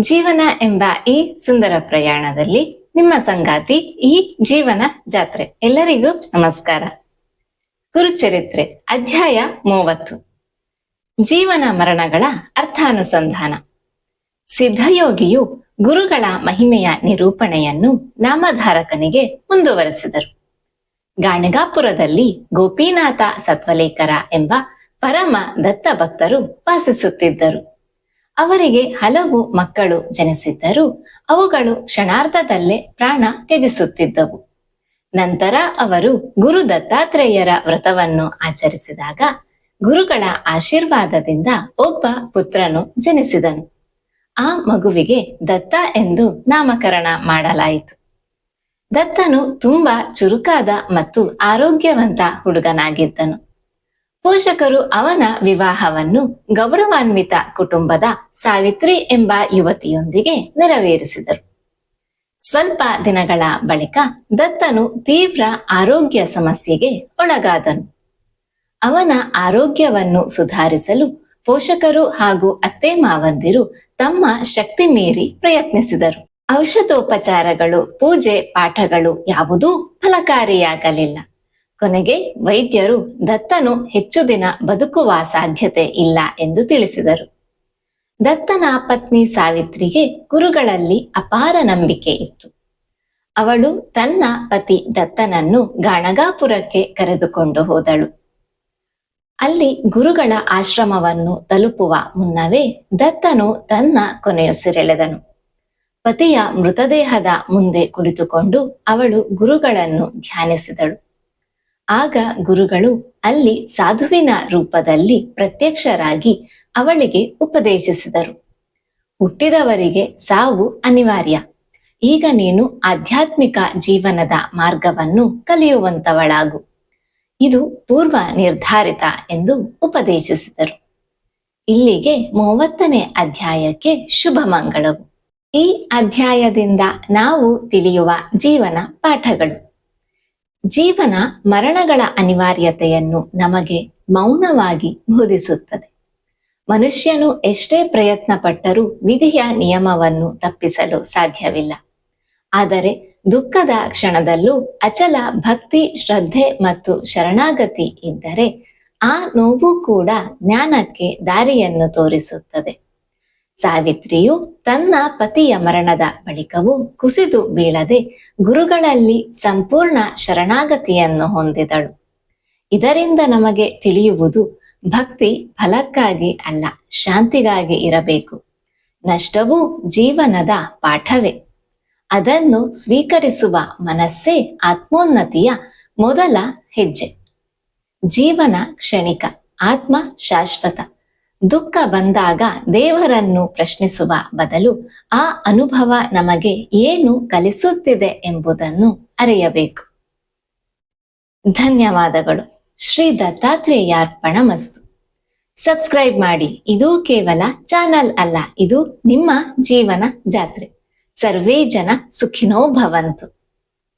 ಜೀವನ ಎಂಬ ಈ ಸುಂದರ ಪ್ರಯಾಣದಲ್ಲಿ ನಿಮ್ಮ ಸಂಗಾತಿ ಈ ಜೀವನ ಜಾತ್ರೆ. ಎಲ್ಲರಿಗೂ ನಮಸ್ಕಾರ. ಕುರುಚರಿತ್ರೆ ಅಧ್ಯಾಯ ಮೂವತ್ತು. ಜೀವನ ಮರಣಗಳ ಅರ್ಥಾನುಸಂಧಾನ. ಸಿದ್ಧಯೋಗಿಯು ಗುರುಗಳ ಮಹಿಮೆಯ ನಿರೂಪಣೆಯನ್ನು ನಾಮಧಾರಕನಿಗೆ ಮುಂದುವರೆಸಿದರು. ಗಾಣಗಾಪುರದಲ್ಲಿ ಗೋಪಿನಾಥ ಸತ್ವಲೇಕರ ಎಂಬ ಪರಮ ದತ್ತ ಭಕ್ತರು ವಾಸಿಸುತ್ತಿದ್ದರು. ಅವರಿಗೆ ಹಲವು ಮಕ್ಕಳು ಜನಿಸಿದ್ದರೂ. ಅವುಗಳು ಕ್ಷಣಾರ್ಧದಲ್ಲೇ ಪ್ರಾಣ ತ್ಯಜಿಸುತ್ತಿದ್ದವು. ನಂತರ ಅವರು ಗುರು ದತ್ತಾತ್ರೇಯರ ವ್ರತವನ್ನು ಆಚರಿಸಿದಾಗ ಗುರುಗಳ ಆಶೀರ್ವಾದದಿಂದ ಒಬ್ಬ ಪುತ್ರನು ಜನಿಸಿದನು. ಆ ಮಗುವಿಗೆ ದತ್ತ ಎಂದು ನಾಮಕರಣ ಮಾಡಲಾಯಿತು. ದತ್ತನು ತುಂಬಾ ಚುರುಕಾದ ಮತ್ತು ಆರೋಗ್ಯವಂತ ಹುಡುಗನಾಗಿದ್ದನು. ಪೋಷಕರು ಅವನ ವಿವಾಹವನ್ನು ಗೌರವಾನ್ವಿತ ಕುಟುಂಬದ ಸಾವಿತ್ರಿ ಎಂಬ ಯುವತಿಯೊಂದಿಗೆ ನೆರವೇರಿಸಿದರು. ಸ್ವಲ್ಪ ದಿನಗಳ ಬಳಿಕ ದತ್ತನು ತೀವ್ರ ಆರೋಗ್ಯ ಸಮಸ್ಯೆಗೆ ಒಳಗಾದನು. ಅವನ ಆರೋಗ್ಯವನ್ನು ಸುಧಾರಿಸಲು ಪೋಷಕರು ಹಾಗೂ ಅತ್ತೆ ಮಾವಂದಿರು ತಮ್ಮ ಶಕ್ತಿ ಮೀರಿ ಪ್ರಯತ್ನಿಸಿದರು. ಔಷಧೋಪಚಾರಗಳು, ಪೂಜೆ, ಪಾಠಗಳು ಯಾವುದೂ ಫಲಕಾರಿಯಾಗಲಿಲ್ಲ. ಕೊನೆಗೆ ವೈದ್ಯರು ದತ್ತನು ಹೆಚ್ಚು ದಿನ ಬದುಕುವ ಸಾಧ್ಯತೆ ಇಲ್ಲ ಎಂದು ತಿಳಿಸಿದರು. ದತ್ತನ ಪತ್ನಿ ಸಾವಿತ್ರಿಗೆ ಗುರುಗಳಲ್ಲಿ ಅಪಾರ ನಂಬಿಕೆ ಇತ್ತು. ಅವಳು ತನ್ನ ಪತಿ ದತ್ತನನ್ನು ಗಾಣಗಾಪುರಕ್ಕೆ ಕರೆದುಕೊಂಡು ಹೋದಳು. ಅಲ್ಲಿ ಗುರುಗಳ ಆಶ್ರಮವನ್ನು ತಲುಪುವ ಮುನ್ನವೇ ದತ್ತನು ತನ್ನ ಕೊನೆಯುಸಿರೆಳೆದನು ಪತಿಯ ಮೃತದೇಹದ ಮುಂದೆ ಕುಳಿತುಕೊಂಡು ಅವಳು ಗುರುಗಳನ್ನು ಧ್ಯಾನಿಸಿದಳು. ಆಗ ಗುರುಗಳು ಅಲ್ಲಿ ಸಾಧುವಿನ ರೂಪದಲ್ಲಿ ಪ್ರತ್ಯಕ್ಷರಾಗಿ ಅವಳಿಗೆ ಉಪದೇಶಿಸಿದರು. ಹುಟ್ಟಿದವರಿಗೆ ಸಾವು ಅನಿವಾರ್ಯ. ಈಗ ನೀನು ಆಧ್ಯಾತ್ಮಿಕ ಜೀವನದ ಮಾರ್ಗವನ್ನು ಕಲಿಯುವಂತವಳಾಗು. ಇದು ಪೂರ್ವ ನಿರ್ಧಾರಿತ ಎಂದು ಉಪದೇಶಿಸಿದರು. ಇಲ್ಲಿಗೆ ಮೂವತ್ತನೇ ಅಧ್ಯಾಯಕ್ಕೆ ಶುಭ ಮಂಗಳವು. ಈ ಅಧ್ಯಾಯದಿಂದ ನಾವು ತಿಳಿಯುವ ಜೀವನ ಪಾಠಗಳು. ಜೀವನ ಮರಣಗಳ ಅನಿವಾರ್ಯತೆಯನ್ನು ನಮಗೆ ಮೌನವಾಗಿ ಬೋಧಿಸುತ್ತದೆ. ಮನುಷ್ಯನು ಎಷ್ಟೇ ಪ್ರಯತ್ನ ಪಟ್ಟರೂ ವಿಧಿಯ ನಿಯಮವನ್ನು ತಪ್ಪಿಸಲು ಸಾಧ್ಯವಿಲ್ಲ. ಆದರೆ ದುಃಖದ ಕ್ಷಣದಲ್ಲೂ ಅಚಲ ಭಕ್ತಿ, ಶ್ರದ್ಧೆ ಮತ್ತು ಶರಣಾಗತಿ ಇದ್ದರೆ ಆ ನೋವು ಕೂಡ ಜ್ಞಾನಕ್ಕೆ ದಾರಿಯನ್ನು ತೋರಿಸುತ್ತದೆ. ಸಾವಿತ್ರಿಯು ತನ್ನ ಪತಿಯ ಮರಣದ ಬಳಿಕವೂ ಕುಸಿದು ಬೀಳದೆ ಗುರುಗಳಲ್ಲಿ ಸಂಪೂರ್ಣ ಶರಣಾಗತಿಯನ್ನು ಹೊಂದಿದಳು. ಇದರಿಂದ ನಮಗೆ ತಿಳಿಯುವುದು ಭಕ್ತಿ ಫಲಕ್ಕಾಗಿ ಅಲ್ಲ, ಶಾಂತಿಗಾಗಿ ಇರಬೇಕು. ನಷ್ಟವೂ ಜೀವನದ ಪಾಠವೇ. ಅದನ್ನು ಸ್ವೀಕರಿಸುವ ಮನಸ್ಸೇ ಆತ್ಮೋನ್ನತಿಯ ಮೊದಲ ಹೆಜ್ಜೆ. ಜೀವನ ಕ್ಷಣಿಕ, ಆತ್ಮ ಶಾಶ್ವತ. ದುಃಖ ಬಂದಾಗ ದೇವರನ್ನು ಪ್ರಶ್ನಿಸುವ ಬದಲು ಆ ಅನುಭವ ನಮಗೆ ಏನು ಕಲಿಸುತ್ತಿದೆ ಎಂಬುದನ್ನು ಅರಿಯಬೇಕು. ಧನ್ಯವಾದಗಳು. ಶ್ರೀ ದತ್ತಾತ್ರೇಯಾರ್ಪಣಮಸ್ತು. ಸಬ್ಸ್ಕ್ರೈಬ್ ಮಾಡಿ. ಇದು ಕೇವಲ ಚಾನಲ್ ಅಲ್ಲ, ಇದು ನಿಮ್ಮ ಜೀವನ ಜಾತ್ರೆ. ಸರ್ವೇ ಜನ ಸುಖಿನೋ ಭವಂತು.